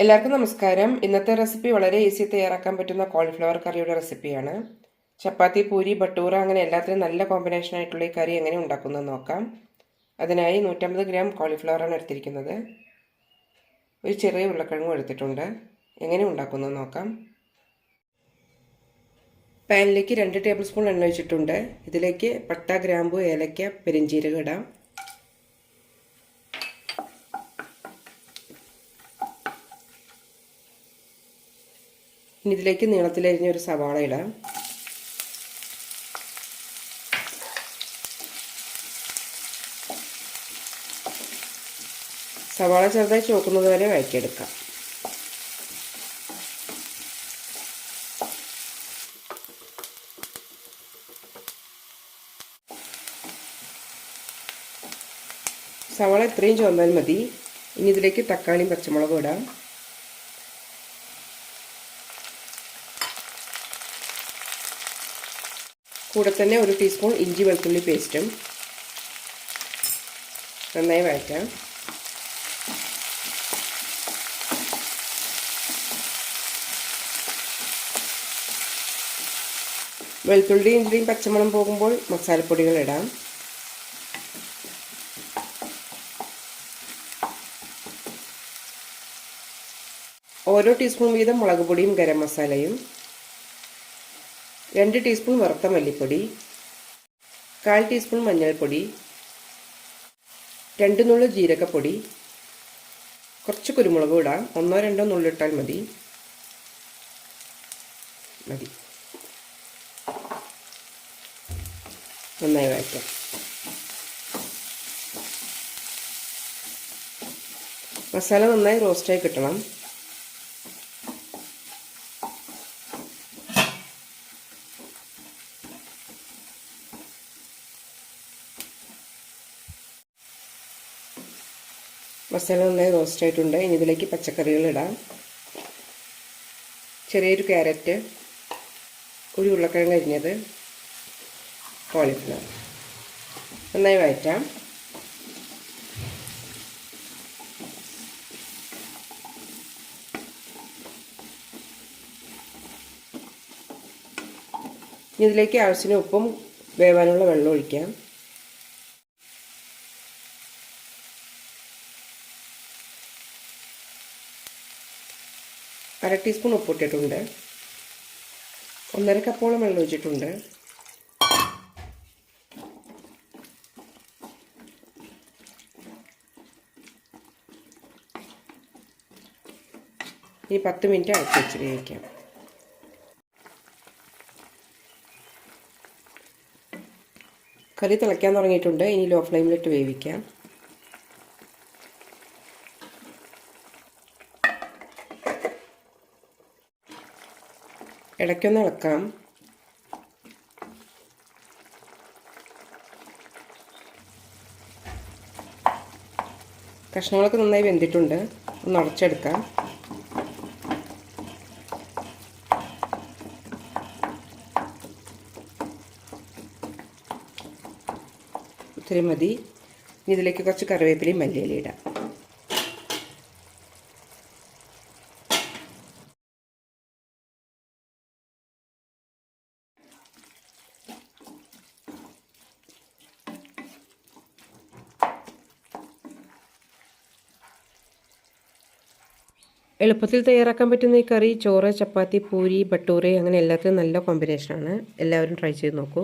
എല്ലാവർക്കും നമസ്കാരം. ഇന്നത്തെ റെസിപ്പി വളരെ ഈസി തയ്യാറാക്കാൻ പറ്റുന്ന കോളിഫ്ലവർ കറിയുടെ റെസിപ്പിയാണ് ചപ്പാത്തി പൂരി ബട്ടൂറ അങ്ങനെ എല്ലാത്തിനും നല്ല കോമ്പിനേഷൻ ആയിട്ടുള്ള ഈ കറി എങ്ങനെ ഉണ്ടാക്കുന്നത് നോക്കാം. അതിനായി നൂറ്റമ്പത് ഗ്രാം കോളിഫ്ലവറാണ് എടുത്തിരിക്കുന്നത്. ഒരു ചെറിയ ഉരുളക്കിഴങ്ങും എടുത്തിട്ടുണ്ട്. എങ്ങനെ ഉണ്ടാക്കുന്നത് നോക്കാം. പാനിലേക്ക് രണ്ട് ടേബിൾ സ്പൂൺ എണ്ണ ഒഴിച്ചിട്ടുണ്ട്. ഇതിലേക്ക് പട്ട ഗ്രാമ്പു ഏലക്ക പെരിഞ്ചീരകം ഇടാം. ഇനി ഇതിലേക്ക് നീളത്തിലരിഞ്ഞ ഒരു സവാള ഇടാം. സവാള ചെറുതായി ചോക്കുന്നത് വരെ വഴറ്റിയെടുക്കാം. സവാള ഇത്രയും ചുവന്നാൽ മതി. ഇനി ഇതിലേക്ക് തക്കാളിയും പച്ചമുളകും ഇടാം. കൂടെ തന്നെ ഒരു ടീസ്പൂൺ ഇഞ്ചി വെളുത്തുള്ളി പേസ്റ്റും നന്നായി വഴറ്റാം. വെളുത്തുള്ളി ഇഞ്ചിയും പച്ചമണം പോകുമ്പോൾ മസാലപ്പൊടികൾ ഇടാം. ഓരോ ടീസ്പൂൺ വീതം മുളക് പൊടിയും ഗരം മസാലയും. രണ്ട് ടീസ്പൂൺ വറുത്ത മല്ലിപ്പൊടി കാൽ ടീസ്പൂൺ മഞ്ഞൾപ്പൊടി രണ്ട് നുള്ളു ജീരകപ്പൊടി കുറച്ച് കുരുമുളക് ഇടാം. ഒന്നോ രണ്ടോ നുള്ളിട്ടാൽ മതി. മതി. നന്നായി വഴറ്റാം മസാല നന്നായി റോസ്റ്റായി കിട്ടണം. മസാല നന്നായി റോസ്റ്റ് ആയിട്ടുണ്ട് ഇനി ഇതിലേക്ക് പച്ചക്കറികൾ ഇടാം. ചെറിയൊരു ക്യാരറ്റ് ഒരു ഉരുളക്കിഴങ്ങ് അരിഞ്ഞത് കോളിഫ്ലവർ. നന്നായി വഴറ്റാം. ഇതിലേക്ക് ആവശ്യത്തിന് ഉപ്പും വേവാനുള്ള വെള്ളം ഒഴിക്കാം. അര ടീസ്പൂൺ ഉപ്പിട്ടിട്ടുണ്ട്. ഒന്നര കപ്പോളം വെള്ളം ഒഴിച്ചിട്ടുണ്ട്. ഈ പത്ത് മിനിറ്റ് അടച്ചു വെച്ച് വേവിക്കാം കറി തിളയ്ക്കാൻ തുടങ്ങിയിട്ടുണ്ട്. ഇനി ലോ ഫ്ലെയിമിലിട്ട് വേവിക്കാം. ഇടയ്ക്കൊന്ന് ഇളക്കാം. കഷ്ണങ്ങളൊക്കെ നന്നായി വെന്തിട്ടുണ്ട്. ഒന്ന് അടച്ചെടുക്കാം. ഇത്തിരി മതി. ഇനി ഇതിലേക്ക് കുറച്ച് കറിവേപ്പിലയും മല്ലിയില ഇടാം. എളുപ്പത്തിൽ തയ്യാറാക്കാൻ പറ്റുന്ന ഈ കറി ചോറ് ചപ്പാത്തി പൂരി ബട്ടൂറ് അങ്ങനെ എല്ലാത്തിനും നല്ല കോമ്പിനേഷനാണ് എല്ലാവരും ട്രൈ ചെയ്ത് നോക്കൂ.